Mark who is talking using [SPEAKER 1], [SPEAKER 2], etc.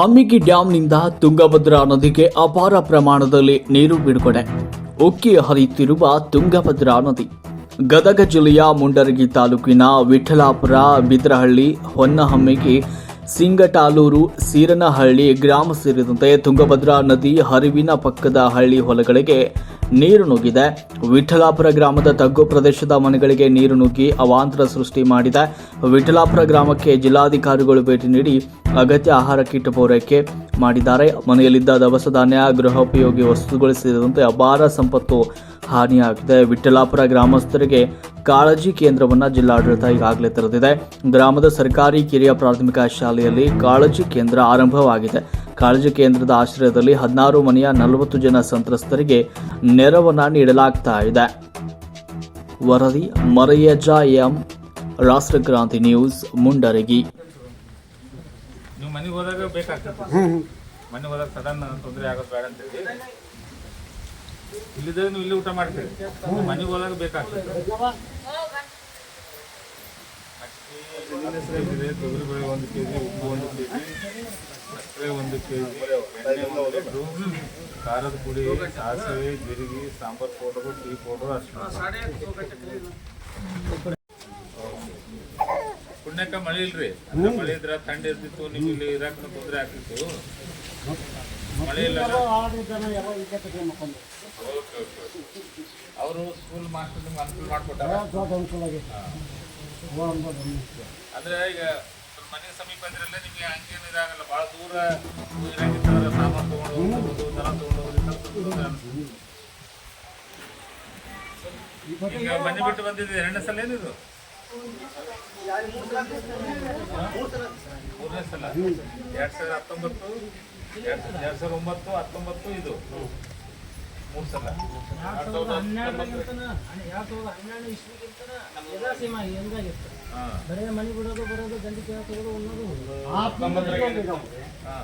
[SPEAKER 1] ಹಮ್ಮಿಗಿ ಡ್ಯಾಂನಿಂದ ತುಂಗಭದ್ರಾ ನದಿಗೆ ಅಪಾರ ಪ್ರಮಾಣದಲ್ಲಿ ನೀರು ಬಿಡುಗಡೆ. ಉಕ್ಕಿ ಹರಿಯುತ್ತಿರುವ ತುಂಗಭದ್ರಾ ನದಿ. ಗದಗ ಜಿಲ್ಲೆಯ ಮುಂಡರಗಿ ತಾಲೂಕಿನ ವಿಠಲಾಪುರ ಬಿದ್ರಹಳ್ಳಿ, ಹೊನ್ನಹಮ್ಮಿಗಿ ಸಿಂಗಟಾಲೂರು, ಸೀರನಹಳ್ಳಿ ಗ್ರಾಮ ಸೇರಿದಂತೆ ತುಂಗಭದ್ರಾ ನದಿ ಹರಿವಿನ ಪಕ್ಕದ ಹಳ್ಳಿ ಹೊಲಗಳಿಗೆ ನೀರು ನುಗ್ಗಿದೆ. ವಿಠಲಾಪುರ ಗ್ರಾಮದ ತಗ್ಗು ಪ್ರದೇಶದ ಮನೆಗಳಿಗೆ ನೀರು ನುಗ್ಗಿ ಅವಾಂತರ ಸೃಷ್ಟಿ ಮಾಡಿದೆ. ವಿಠಲಾಪುರ ಗ್ರಾಮಕ್ಕೆ ಜಿಲ್ಲಾಧಿಕಾರಿಗಳು ಭೇಟಿ ನೀಡಿ ಅಗತ್ಯ ಆಹಾರ ಕಿಟ್ ಪೂರೈಕೆ ಮಾಡಿದ್ದಾರೆ. ಮನೆಯಲ್ಲಿದ್ದ ದವಸ ಧಾನ್ಯ, ಗೃಹೋಪಯೋಗಿ ವಸ್ತುಗಳು ಸೇರಿದಂತೆ ಅಪಾರ ಸಂಪತ್ತು ಹಾನಿಯಾಗಿದೆ. ವಿಠಲಾಪುರ ಗ್ರಾಮಸ್ಥರಿಗೆ ಕಾಳಜಿ ಕೇಂದ್ರವನ್ನು ಜಿಲ್ಲಾಡಳಿತ ಈಗಾಗಲೇ ತೆರೆದಿದೆ. ಗ್ರಾಮದ ಸರ್ಕಾರಿ ಕಿರಿಯ ಪ್ರಾಥಮಿಕ ಶಾಲೆಯಲ್ಲಿ ಕಾಳಜಿ ಕೇಂದ್ರ ಆರಂಭವಾಗಿದೆ. ಕಾಳಜಿ ಕೇಂದ್ರದ ಆಶ್ರಯದಲ್ಲಿ ಹದಿನಾರು ಮನೆಯ ನಲವತ್ತು ಜನ ಸಂತ್ರಸ್ತರಿಗೆ ನೆರವನ್ನು ನೀಡಲಾಗ್ತಾ ಇದೆ. ವರದಿ ಮರಯಜ ಎಂ. ರಾಷ್ಟ್ರಕ್ರಾಂತಿ ನ್ಯೂಸ್ ಮುಂಡರಗಿ.
[SPEAKER 2] ನೀವು ಮನೆಗೆ ಹೋದಾಗ ಬೇಕಾಗ್ತದೆ. ಮನೆಗೆ ಹೋದಾಗ ಸಡನ್ ತೊಂದರೆ ಆಗೋದು ಬೇಡ ಅಂತೇಳಿ ಇಲ್ಲಿದ್ದರೆ ನೀವು ಇಲ್ಲಿ ಊಟ ಮಾಡ್ತೀರಿ. ಮನೆಗೆ ಹೋದಾಗ ಬೇಕಾಗ್ತದೆ. ತೊಗರಿಬೇಳೆ ತೊಗರಿ ಬೇಳೆ ಒಂದು ಕೆ ಜಿ ಉಪ್ಪು ಒಂದು ಕೆ ಜಿ ಸಕ್ಕರೆ ಒಂದು ಕೆ ಜಿ ಒಂದು ಖಾರದ ಪುಡಿ, ಸಾಸಿವೆ, ಜೀರಿಗೆ, ಸಾಂಬಾರ್ ಪೌಡರ್, ಟೀ ಪೌಡರ್, ಅಷ್ಟು. ಪುಣ್ಯಕ್ಕ ಮಳೆ ಇಲ್ರಿ. ಮಳೆ ಇದ್ರ ಥಂಡಿ ಇರ್ತಿತ್ತು ನಿಮ್ಗೆ ಇಲ್ಲಿ ಇರಾಕ ತೊಂದರೆ ಆಗ್ತಿತ್ತು. ಮಳೆ ಇಲ್ಲ ಅವರು ಸ್ಕೂಲ್ ಮಾಸ್ಟರ್ ನಿಮ್ಗೆ ಅನುಕೂಲ ಮಾಡ್ಕೊಟ್ಟಾರ? ಅಂದ್ರೆ ಈಗ ಮನೆ ಸಮೀಪ ಇದ್ರಲ್ಲ ನಿಮ್ಗೆ ಹಂಗೇನು ಇದಾಗಲ್ಲ ಭಾಳ ದೂರ ಇರಂಗಿತ್ತಂದ್ರೆ ಸಾಮಾನು ತಗೊಂಡು ಹೋಗ್ಬೋದು ದನ ತಗೊಂಡು ಈಗ ಮನೆ ಬಿಟ್ಟು ಬಂದಿದೆ ಎರಡನೇ ಸಲ ಏನಿದು? ಮೂರನೇ ಸಲ ಎರಡ್ ಸಾವಿರದ ಹತ್ತೊಂಬತ್ತು ಎರಡ್ ಸಾವಿರ ಸಾವಿರದ ಒಂಬತ್ತು ಹತ್ತೊಂಬತ್ತು ಇದು ಮೂರು ಸಲ.
[SPEAKER 3] ಬರೇ ಮನೆ ಬಿಡೋದು ಬರೋದು ಗಂಡಿ?
[SPEAKER 2] ಹಾ.